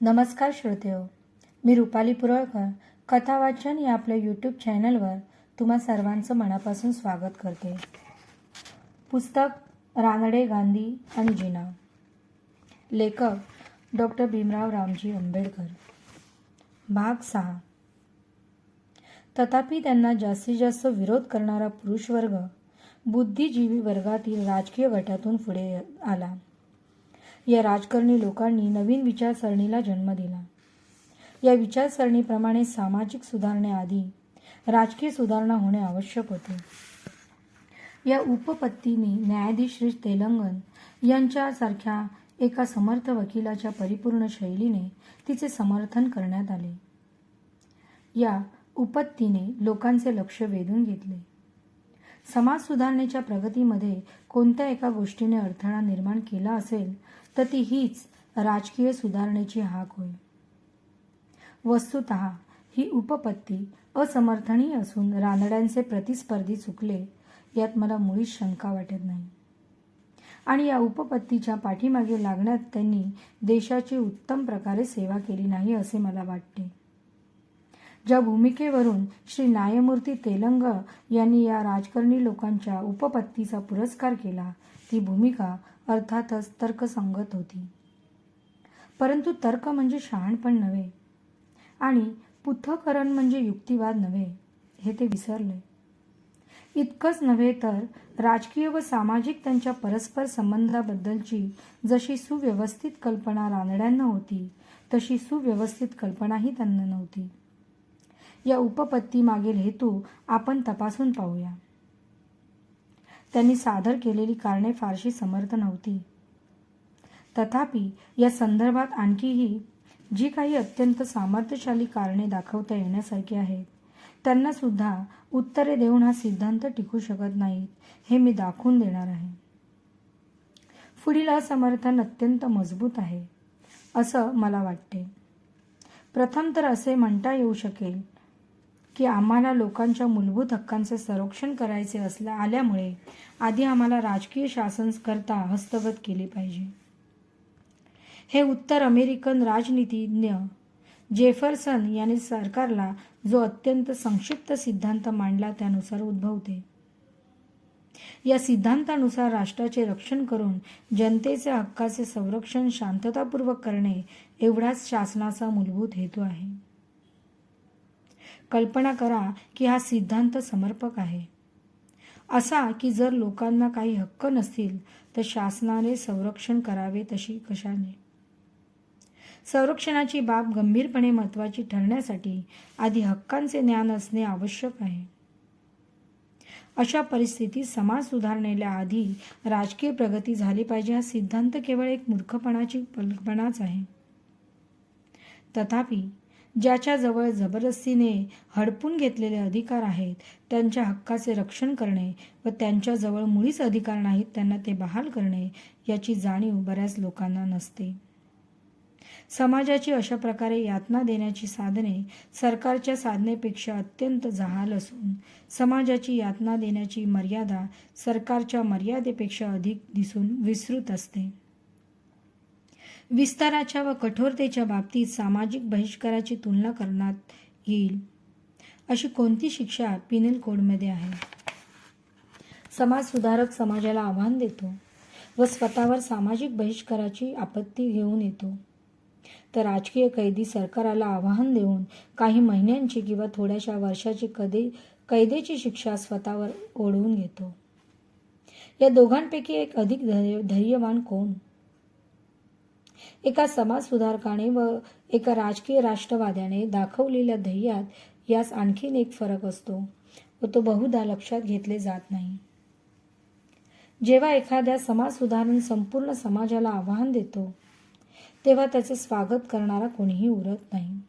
नमस्कार श्रोतेहो मी रुपाली पुरळकर कथा वाचन या आपल्या यूट्यूब चॅनलवर तुम्हा सर्वांचं मनापासून स्वागत करते. पुस्तक रानडे गांधी आणि जिना. लेखक डॉक्टर भीमराव रामजी आंबेडकर. भाग सहा. तथापि त्यांना जास्तीत जास्त विरोध करणारा पुरुष वर्ग बुद्धिजीवी वर्गातील राजकीय गटातून पुढे आला. या राजकारणी लोकांनी नवीन विचारसरणीला जन्म दिला. या विचारसरणीप्रमाणे सामाजिक सुधारणेआधी राजकीय सुधारणा होणे आवश्यक होते. या उपपत्तीने न्यायाधीश श्री तेलंगण यांच्यासारख्या एका समर्थ वकिलाच्या परिपूर्ण शैलीने तिचे समर्थन करण्यात आले. या उपत्तीने लोकांचे लक्ष वेधून घेतले. समाज सुधारणेच्या प्रगतीमध्ये कोणत्या एका गोष्टीने अडथळा निर्माण केला असेल तर ती हीच राजकीय सुधारणेची हाक होय. वस्तुत ही उपपत्ती असमर्थनीय असून रानड्यांचे प्रतिस्पर्धी चुकले यात मला मुळीच शंका वाटत नाही. आणि या उपपत्तीच्या पाठीमागे लागण्यात त्यांनी देशाची उत्तम प्रकारे सेवा केली नाही असे मला वाटते. ज्या भूमिकेवरून श्री न्यायमूर्ती तेलंग यांनी या राजकारणी लोकांच्या उपपत्तीचा पुरस्कार केला ती भूमिका अर्थातच तर्कसंगत होती. परंतु तर्क म्हणजे शहाणपण नव्हे आणि पुथकरण म्हणजे युक्तिवाद नव्हे हे ते विसरले. इतकंच नव्हे तर राजकीय व सामाजिक त्यांच्या परस्पर संबंधाबद्दलची जशी सुव्यवस्थित कल्पना रानड्यांना होती तशी सुव्यवस्थित कल्पनाही त्यांना नव्हती. या उपपत्ती मागील हेतू आपण तपासून पाहूया. त्यांनी सादर केलेली कारणे फारशी समर्थ नव्हती. तथापि या संदर्भात आणखीही जी काही अत्यंत सामर्थ्यशाली कारणे दाखवता येण्यासारखी आहेत त्यांना सुद्धा उत्तरे देऊन हा सिद्धांत टिकू शकत नाहीत हे मी दाखवून देणार आहे. पुढील असमर्थन अत्यंत मजबूत आहे असं मला वाटते. प्रथम तर असे म्हणता येऊ शकेल की आम्हाला लोकांच्या मूलभूत हक्कांचे संरक्षण करायचे असल्या आल्यामुळे आधी आम्हाला राजकीय शासनकर्ता हस्तगत केले पाहिजे. हे उत्तर अमेरिकन राजनीतिज्ञ जेफरसन यांनी सरकारला जो अत्यंत संक्षिप्त सिद्धांत मांडला त्यानुसार उद्भवते. या सिद्धांतानुसार राष्ट्राचे रक्षण करून जनतेचे हक्काचे संरक्षण शांततापूर्वक करणे एवढाच शासनाचा मूलभूत हेतू आहे. कल्पना करा की हा सिद्धांत समर्पक आहे. असा की जर लोकांना काही हक्क नसतील तर शासनाने संरक्षण करावे तशी कशाने? संरक्षणाची बाब गंभीरपणे महत्वाची ठरण्यासाठी आधी हक्कांचे ज्ञान असणे आवश्यक आहे. अशा परिस्थितीत समाज सुधारणेला आधी राजकीय प्रगती झाली पाहिजे हा सिद्धांत केवळ एक मूर्खपणाची कल्पनाच आहे. तथापि ज्याच्याजवळ जबरदस्तीने हडपून घेतलेले अधिकार आहेत त्यांच्या हक्काचे रक्षण करणे व त्यांच्याजवळ मुळीच अधिकार नाहीत त्यांना ते बहाल करणे याची जाणीव बऱ्याच लोकांना नसते. समाजाची अशा प्रकारे यातना देण्याची साधने सरकारच्या साधनेपेक्षा अत्यंत जहाल असून समाजाची यातना देण्याची मर्यादा सरकारच्या मर्यादेपेक्षा अधिक दिसून विस्तृत असते. विस्ताराच्या व कठोरतेच्या बाबतीत सामाजिक बहिष्काराची तुलना करण्यात येईल अशी कोणती शिक्षा पिनल कोडमध्ये आहे? समाज सुधारक समाजाला आव्हान देतो व स्वतःवर सामाजिक बहिष्काराची आपत्ती घेऊन येतो. तर राजकीय कैदी सरकाराला आवाहन देऊन काही महिन्यांची किंवा थोड्याशा वर्षाची कदे कैदेची शिक्षा स्वतःवर ओढवून घेतो. या दोघांपैकी एक अधिक धैर्यवान कोण? एका समाजसुधारकाने व एका राजकीय राष्ट्रवाद्याने दाखवलेल्या ध्येयात यास आणखीन एक फरक असतो व तो बहुधा लक्षात घेतले जात नाही. जेव्हा एखाद्या समाज सुधारण संपूर्ण समाजाला आव्हान देतो तेव्हा त्याचे स्वागत करणारा कोणीही उरत नाही.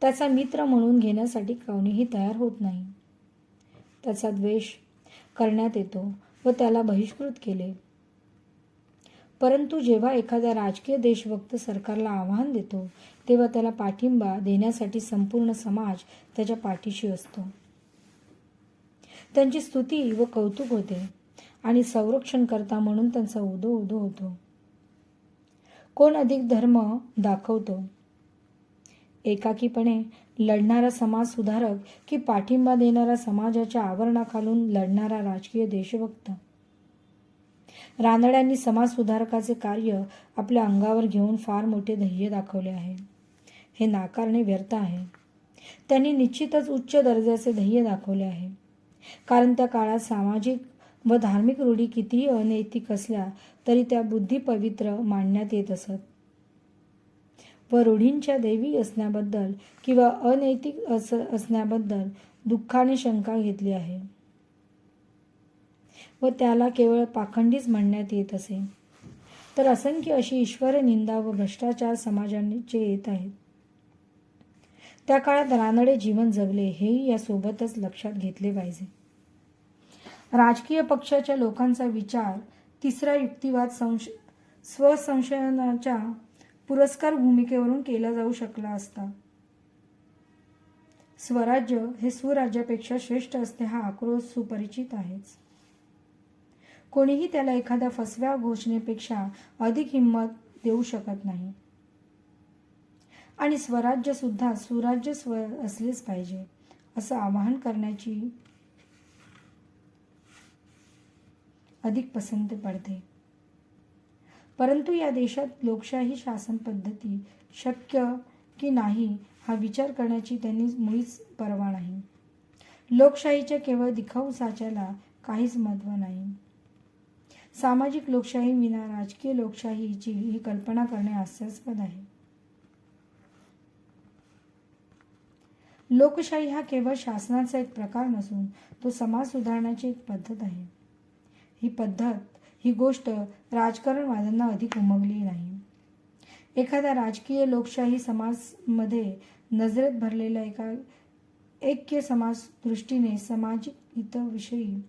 त्याचा मित्र म्हणून घेण्यासाठी कोणीही तयार होत नाही. त्याचा द्वेष करण्यात येतो व त्याला बहिष्कृत केले. परंतु जेव्हा एखादा राजकीय देशभक्त सरकारला आव्हान देतो तेव्हा त्याला पाठिंबा देण्यासाठी संपूर्ण समाज त्याच्या पाठीशी असतो. त्यांची स्तुती व कौतुक होते आणि संरक्षणकर्ता म्हणून त्यांचा उदो उदो होतो. कोण अधिक धर्म दाखवतो? एकाकीपणे लढणारा समाज सुधारक की पाठिंबा देणारा समाजाच्या आवरणाखालून लढणारा राजकीय देशभक्त? रानड्यांनी समाज सुधारकाचे कार्य आपल्या अंगावर घेऊन फार मोठे ध्येय दाखवले आहे. हे नाकारणे व्यर्थ आहे. त्यांनी निश्चितच उच्च दर्जाचे ध्येय दाखवले आहे. कारण त्या काळात सामाजिक व धार्मिक रूढी कितीही अनैतिक असल्या तरी त्या बुद्धी पवित्र मानण्यात येत असत. व रूढींच्या दैवी असण्याबद्दल किंवा अनैतिक अस असण्याबद्दल दुःखाने शंका घेतली आहे. व त्याला केवळ पाखंडीच म्हणण्यात येत असे. तर असंख्य अशी ईश्वर निंदा व भ्रष्टाचार समाजाचे येत आहेत. त्या काळात रानडे जीवन जगले हेही यासोबतच लक्षात घेतले पाहिजे. राजकीय पक्षाच्या लोकांचा विचार तिसरा युक्तिवाद संश स्वसंशयनाच्या पुरस्कार भूमिकेवरून केला जाऊ शकला असता. स्वराज्य हे स्वराज्यापेक्षा श्रेष्ठ असते हा आक्रोश सुपरिचित आहेच. कोणीही त्याला एखाद्या फसव्या घोषणेपेक्षा अधिक हिंमत देऊ शकत नाही. आणि स्वराज्य सुद्धा सुराज्य स्व असलेच पाहिजे असं आवाहन करण्याची अधिक पसंत पडते. परंतु या देशात लोकशाही शासन पद्धती शक्य की नाही हा विचार करण्याची त्यांनी मुळीच परवा नाही. लोकशाहीच्या केवळ दिखाऊ साच्याला काहीच महत्त्व नाही. सामाजिक लोकशाही विना राजकीय लोकशाहीची ही कल्पना करणे हास्यास्पद आहे. लोकशाही हा केवळ शासनाचा एक प्रकार नसून तो समाज सुधारण्याची एक पद्धत आहे. ही पद्धत ही गोष्ट राजकारणवाद्यांना अधिक उमगली नाही. एखाद्या राजकीय लोकशाही समाजमध्ये नजरेत भरलेल्या एका ऐक्य समाज दृष्टीने सामाजिक हिताविषयी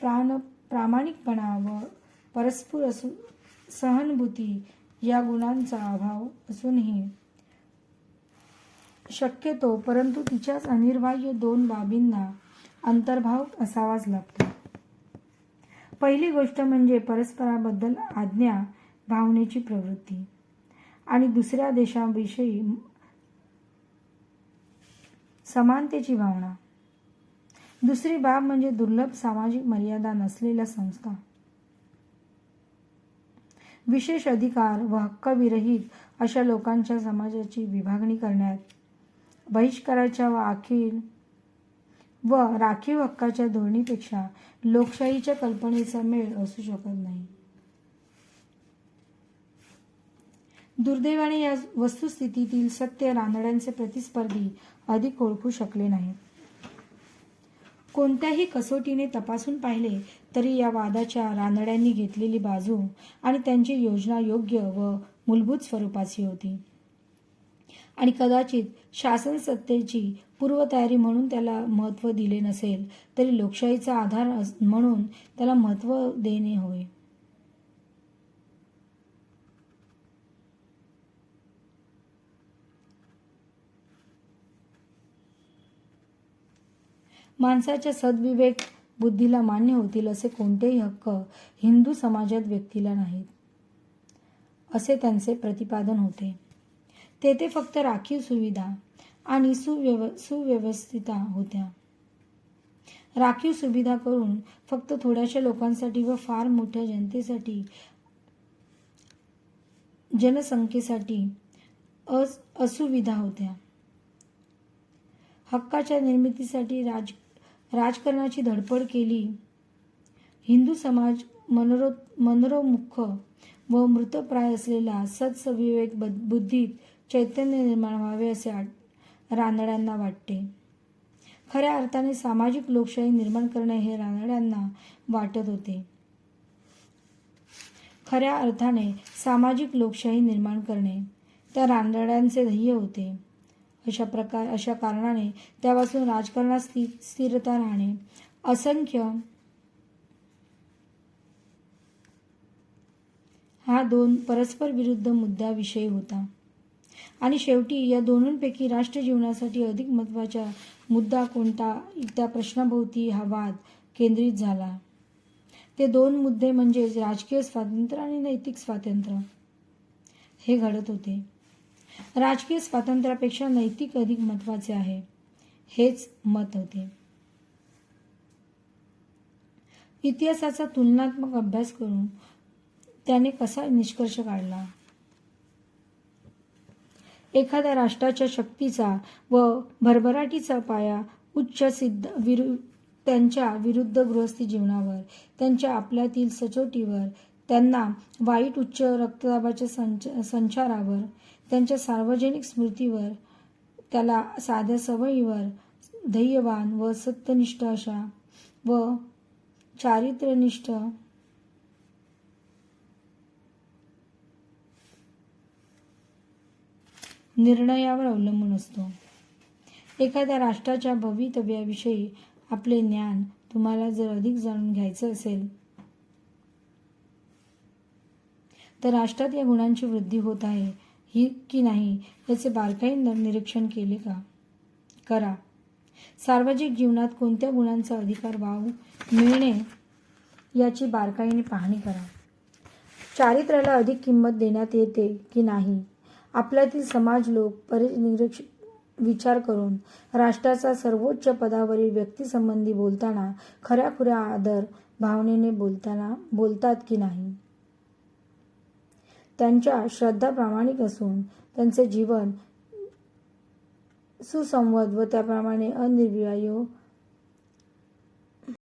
प्राण प्रामाणिकपणा व परस्पर असू सहानुभूती या गुणांचा अभाव असूनही शक्यतो परंतु तिच्याच अनिर्वाह्य दोन बाबींना अंतर्भाव असावाच लागतो. पहिली गोष्ट म्हणजे परस्पराबद्दल आज्ञा भावनेची प्रवृत्ती. आणि दुसऱ्या देशाविषयी समानतेची भावना. दुसरी बाब म्हणजे दुर्लभ सामाजिक मर्यादा नसलेल्या संस्था. विशेष अधिकार व हक्कविरहित अशा लोकांच्या समाजाची विभागणी करण्यात बहिष्काराच्या व अखिल व राखीव हक्काच्या धोरणीपेक्षा लोकशाहीच्या कल्पनेचा मेळ असू शकत नाही. दुर्दैवाने या वस्तुस्थितीतील सत्य रानड्यांचे प्रतिस्पर्धी अधिक ओळखू शकले नाहीत. कोणत्याही कसोटीने तपासून पाहिले तरी या वादाच्या रानड्यांनी घेतलेली बाजू आणि त्यांची योजना योग्य व मूलभूत स्वरूपाची होती. आणि कदाचित शासन सत्तेची पूर्वतयारी म्हणून त्याला महत्त्व दिले नसेल तरी लोकशाहीचा आधार म्हणून त्याला महत्त्व देणे होय. माणसाच्या सद्विवेक बुद्धीला मान्य होतील असे कोणतेही हक्क हिंदू समाजात व्यक्तीला नाहीत असे त्यांचे प्रतिपादन होते. तेथे फक्त राखीव सुविधा आणि सुव्यव सुव्यवस्थिता होत्या. राखीव सुविधा करून फक्त थोड्याशा लोकांसाठी व फार मोठ्या जनतेसाठी जनसंख्येसाठी अस असुविधा होत्या. हक्काच्या निर्मितीसाठी राज राजकारणाची धडपड केली. हिंदू समाज मनोरो मनोरोमुख व मृतप्राय असलेला सत्सविवेक बुद्धीत चैतन्य निर्माण व्हावे असे रानड्यांना वाटते. खऱ्या अर्थाने सामाजिक लोकशाही निर्माण करणे हे रानड्यांना वाटत होते. खऱ्या अर्थाने सामाजिक लोकशाही निर्माण करणे त्या रानड्यांचे ध्येय होते. अशा प्रकार अशा कारणाने त्यापासून राजकारणात स्थिर स्थिरता राहणे. असंख्य हा दोन परस्पर विरुद्ध मुद्द्याविषयी होता. आणि शेवटी या दोन्हीपैकी राष्ट्र जीवनासाठी अधिक महत्त्वाचा मुद्दा कोणता? त्या प्रश्नाभोवती हा वाद केंद्रित झाला. ते दोन मुद्दे म्हणजे राजकीय स्वातंत्र्य आणि नैतिक स्वातंत्र्य. हे घडत होते. राजकीय स्वातंत्र्यापेक्षा नैतिक अधिक महत्त्वाचे आहे. हेच मत होते. इतिहासाचा तुलनात्मक अभ्यास करून त्याने कसा निष्कर्ष काढला? एखाद्या राष्ट्राच्या शक्तीचा व भरभराटीचा पाया उच्च सिद्ध विरु त्यांच्या विरुद्ध गृहस्थी जीवनावर त्यांच्या आपल्यातील सचोटीवर त्यांना वाईट उच्च रक्तदाबाच्या संच संचारावर त्यांच्या सार्वजनिक स्मृतीवर त्याला साध्या सवयीवर ध्येयवान व सत्यनिष्ठ अशा व चारित्र्यनिष्ठ निर्णयावर अवलंबून असतो. एखाद्या राष्ट्राच्या भवितव्याविषयी आपले ज्ञान तुम्हाला जर अधिक जाणून घ्यायचं असेल तर राष्ट्रात या गुणांची वृद्धी होत आहे. ही की नाही याचे बारकाईनं निरीक्षण केले का? करा. सार्वजनिक जीवनात कोणत्या गुणांचा अधिकार वाव मिळणे याची बारकाईने पाहणी करा. चारित्र्याला अधिक किंमत देण्यात येते की नाही? आपल्यातील समाज लोक परिनिरीक्ष विचार करून राष्ट्राचा सर्वोच्च पदावरील व्यक्तीसंबंधी बोलताना खऱ्याखुऱ्या आदर भावनेने बोलताना बोलतात की नाही? त्यांच्या श्रद्धा प्रामाणिक असून त्यांचे जीवन सुसंवाद व त्याप्रमाणे अनिर्व्याय